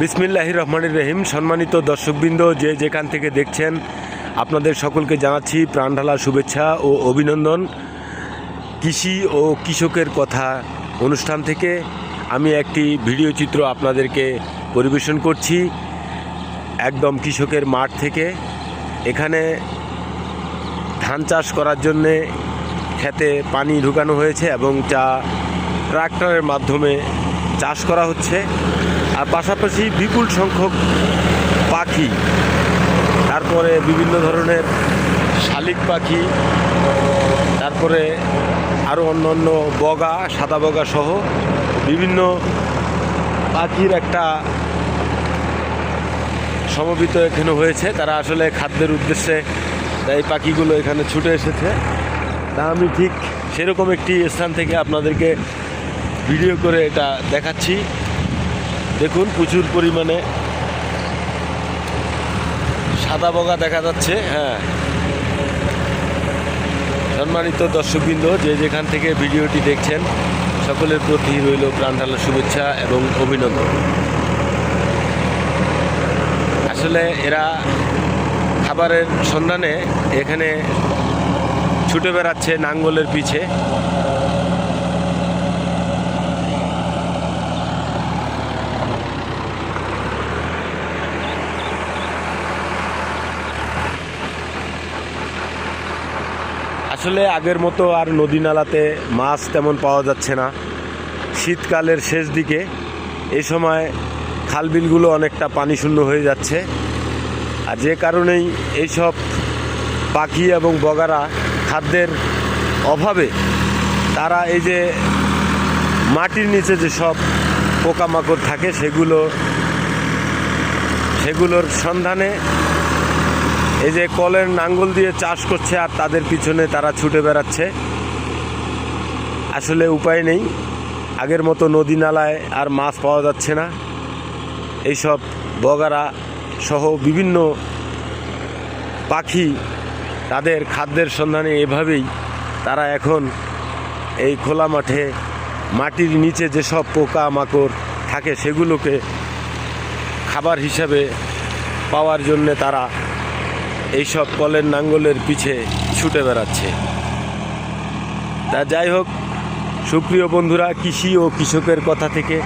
বিসমিল্লাহ রহমানির রহিম। সম্মানিত দর্শকবৃন্দ, যে যেখান থেকে দেখছেন, আপনাদের সকলকে জানাচ্ছি প্রাণঢালা শুভেচ্ছা ও অভিনন্দন। কৃষি ও কৃষকের কথা অনুষ্ঠান থেকে আমি একটি ভিডিও চিত্র আপনাদেরকে পরিবেশন করছি একদম কৃষকের মাঠ থেকে। এখানে ধান চাষ করার জন্যে খেতে পানি ঢুকানো হয়েছে এবং চা ট্রাক্টরের মাধ্যমে চাষ করা হচ্ছে। আর পাশাপাশি বিপুল সংখ্যক পাখি, তারপরে বিভিন্ন ধরনের শালিক পাখি, তারপরে আরও অন্য অন্য বগা, সাদা বগা সহ বিভিন্ন পাখির একটা সমবেত এখানে হয়েছে। তারা আসলে খাদ্যের উদ্দেশ্যে এই পাখিগুলো এখানে ছুটে এসেছে। তা আমি ঠিক সেরকম একটি স্থান থেকে আপনাদেরকে ভিডিও করে এটা দেখাচ্ছি। দেখুন প্রচুর পরিমাণে সাদা বগা দেখা যাচ্ছে হ্যাঁ। সম্মানিত দর্শকবৃন্দ, যে যেখান থেকে ভিডিওটি দেখছেন, সকলের প্রতি রইল প্রাণঢালা শুভেচ্ছা এবং অভিনন্দন। আসলে এরা খাবারের সন্ধানে এখানে ছুটে বেড়াচ্ছে নাঙ্গলের পিছে। আসলে আগের মতো আর নদী নালাতে মাছ তেমন পাওয়া যাচ্ছে না। শীতকালের শেষ দিকে এই সময় খালবিলগুলো অনেকটা পানি শূন্য হয়ে যাচ্ছে। আর যে কারণেই এইসব পাখি এবং বগারা খাদ্যের অভাবে তারা এই যে মাটির নিচে যে সব পোকামাকড় থাকে সেগুলো সেগুলোর সন্ধানে এই যে কলের নাঙ্গল দিয়ে চাষ করছে আর তাদের পিছনে তারা ছুটে বেড়াচ্ছে। আসলে উপায় নেই। আগের মতো নদী নালায় আর মাছ পাওয়া যাচ্ছে না। এইসব বগারা সহ বিভিন্ন পাখি তাদের খাদ্যের সন্ধানে এভাবেই তারা এখন এই খোলা মাঠে মাটির নিচে যেসব পোকা মাকড় থাকে সেগুলোকে খাবার হিসাবে পাওয়ার জন্যে তারা এইসব কলের নাঙ্গলের পিছে ছুটে বেড়াচ্ছে। তা যাই হোক, সুপ্রিয় বন্ধুরা, কৃষি ও কৃষকের কথা থেকে